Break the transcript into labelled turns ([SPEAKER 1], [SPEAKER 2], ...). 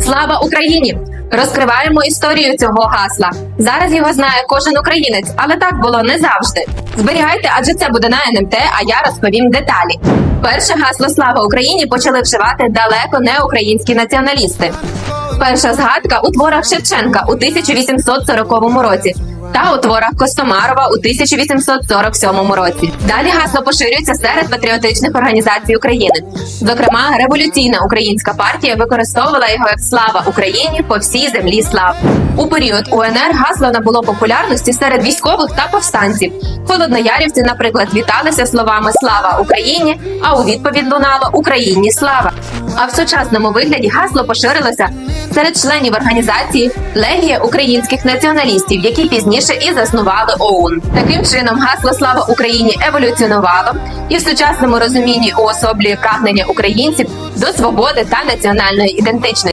[SPEAKER 1] Слава Україні! Розкриваємо історію цього гасла. Зараз його знає кожен українець, але так було не завжди. Зберігайте, адже це буде на НМТ, а я розповім деталі. Перше гасло Слава Україні почали вживати далеко не українські націоналісти. Перша згадка у творах Шевченка у 1840 році та у творах Костомарова у 1847 році. Далі гасло поширюється серед патріотичних організацій України. Зокрема, революційна українська партія використовувала його як слава Україні по всій землі слав. У період УНР гасло набуло популярності серед військових та повстанців. Холодноярівці, наприклад, віталися словами Слава Україні, а у відповідь лунало Україні слава. А в сучасному вигляді гасло поширилося серед членів організації Легія українських націоналістів, які пізніше і заснували ОУН. Таким чином, гасло Слава Україні еволюціонувало і в сучасному розумінні уособлює прагнення українців до свободи та національної ідентичності.